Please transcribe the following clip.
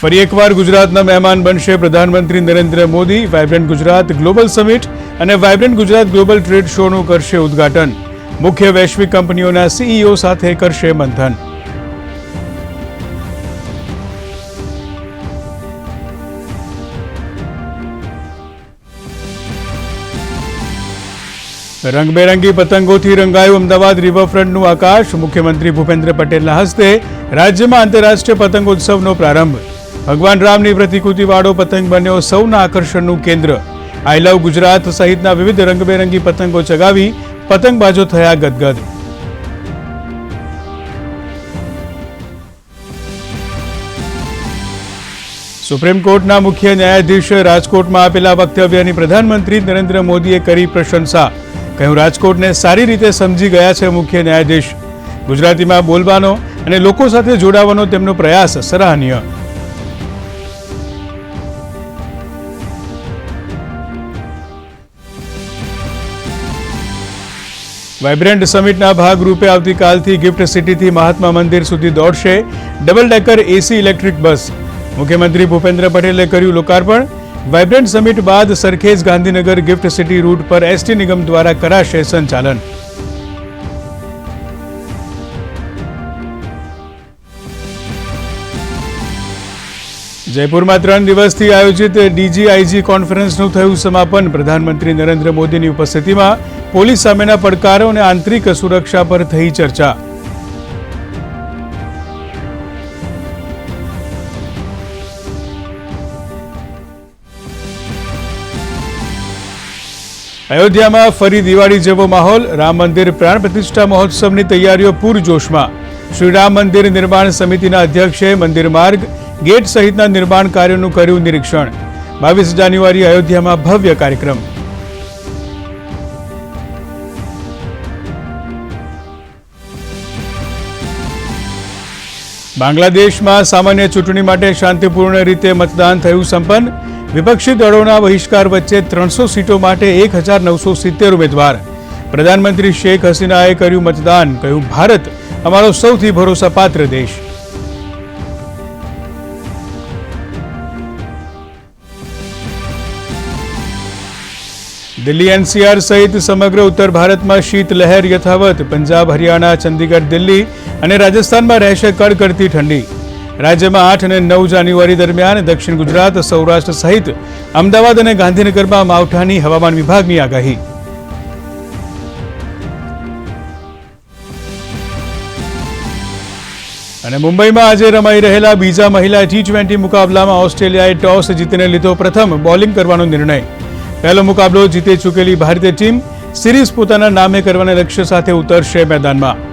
ફરી એકવાર ગુજરાતના મહેમાન બનશે પ્રધાનમંત્રી Narendra Modi vibrant Gujarat global summit અને વાઇબ્રન્ટ ગુજરાત ગ્લોબલ ટ્રેડ શોનું કરશે ઉદ્ઘાટન. મુખ્ય વૈશ્વિક કંપનીઓના સીઈઓ સાથે કરશે મંથન. રંગબેરંગી પતંગોથી રંગાયું અમદાવાદ રિવરફ્રન્ટનું આકાશ. મુખ્યમંત્રી ભૂપેન્દ્ર પટેલના હસ્તે રાજ્યમાં આંતરરાષ્ટ્રીય પતંગોત્સવનો પ્રારંભ. ભગવાન રામની પ્રતિકૃતિવાળો પતંગ બન્યો સૌના આકર્ષણનું કેન્દ્ર. આઈ લવ ગુજરાત સહિતના વિવિધ રંગબેરંગી પતંગો ચગાવી પતંગબાજો થયા ગદગદ. સુપ્રીમ કોર્ટના મુખ્ય ન્યાયાધીશ રાજકોટમાં આપેલા વક્તવ્યની પ્રધાનમંત્રી નરેન્દ્ર મોદીએ કરી પ્રશંસા. કહ્યું, રાજકોટને સારી રીતે સમજી ગયા છે મુખ્ય ન્યાયાધીશ. ગુજરાતીમાં બોલવાનો અને લોકો સાથે જોડાવાનો તેમનો પ્રયાસ સરાહનીય. વાઇબ્રન્ટ સમિટના ભાગરૂપે આવતીકાલથી ગિફ્ટ સિટીથી મહાત્મા મંદિર સુધી દોડશે double decker AC electric bus. મુખ્યમંત્રી ભૂપેન્દ્ર પટેલે કર્યું લોકાર્પણ. વાઇબ્રન્ટ સમિટ બાદ Sarkhej Gandhinagar gift city route પર એસટી નિગમ દ્વારા કરાશે સંચાલન. જયપુરમાં ત્રણ દિવસથી આયોજિત ડીજીઆઈજી કોન્ફરન્સનું થયું સમાપન. પ્રધાનમંત્રી નરેન્દ્ર મોદીની ઉપસ્થિતિમાં પોલીસ સામેના પડકારો અને આંતરિક સુરક્ષા પર થઈ ચર્ચા. અયોધ્યામાં ફરી દિવાળી જેવો માહોલ, રામ મંદિર પ્રાણ પ્રતિષ્ઠા મહોત્સવની તૈયારીઓ પૂરજોશમાં. શ્રી રામ મંદિર નિર્માણ સમિતિના અધ્યક્ષે મંદિર માર્ગ, ગેટ સહિતના નિર્માણ કાર્યોનું કર્યું નિરીક્ષણ. બાવીસ જાન્યુઆરી અયોધ્યામાં ભવ્ય કાર્યક્રમ. બાંગ્લાદેશમાં સામાન્ય ચૂંટણી માટે શાંતિપૂર્ણ રીતે મતદાન થયું સંપન્ન. વિપક્ષી દળોના બહિષ્કાર વચ્ચે ત્રણસો સીટો માટે એક હજાર નવસો સિત્તેર ઉમેદવાર. પ્રધાનમંત્રી શેખ હસીનાએ કર્યું મતદાન, કહ્યું, ભારત અમારો સૌથી ભરોસાપાત્ર દેશ. દિલ્હી એનસીઆર સહિત સમગ્ર ઉત્તર ભારતમાં શીત લહેર યથાવત. પંજાબ, હરિયાણા, ચંદીગઢ, દિલ્હી અને રાજસ્થાનમાં રહેશે કડકડતી ઠંડી. રાજ્યમાં આઠ અને નવ જાન્યુઆરી દરમિયાન દક્ષિણ ગુજરાત, સૌરાષ્ટ્ર સહિત અમદાવાદ અને ગાંધીનગરમાં માવઠાની હવામાન વિભાગની આગાહી. અને મુંબઈમાં આજે રમાઈ રહેલા બીજા મહિલા ટી ટ્વેન્ટી મુકાબલામાં ઓસ્ટ્રેલિયાએ ટોસ જીતીને લીધો પ્રથમ. બોલિંગ કરવાનો નિર્ણય પહેલો મુકાબલો જીતી ચૂકેલી ભારતીય ટીમ સિરીઝ પોતાના નામે કરવાના લક્ષ્ય સાથે ઉતરશે મેદાનમાં.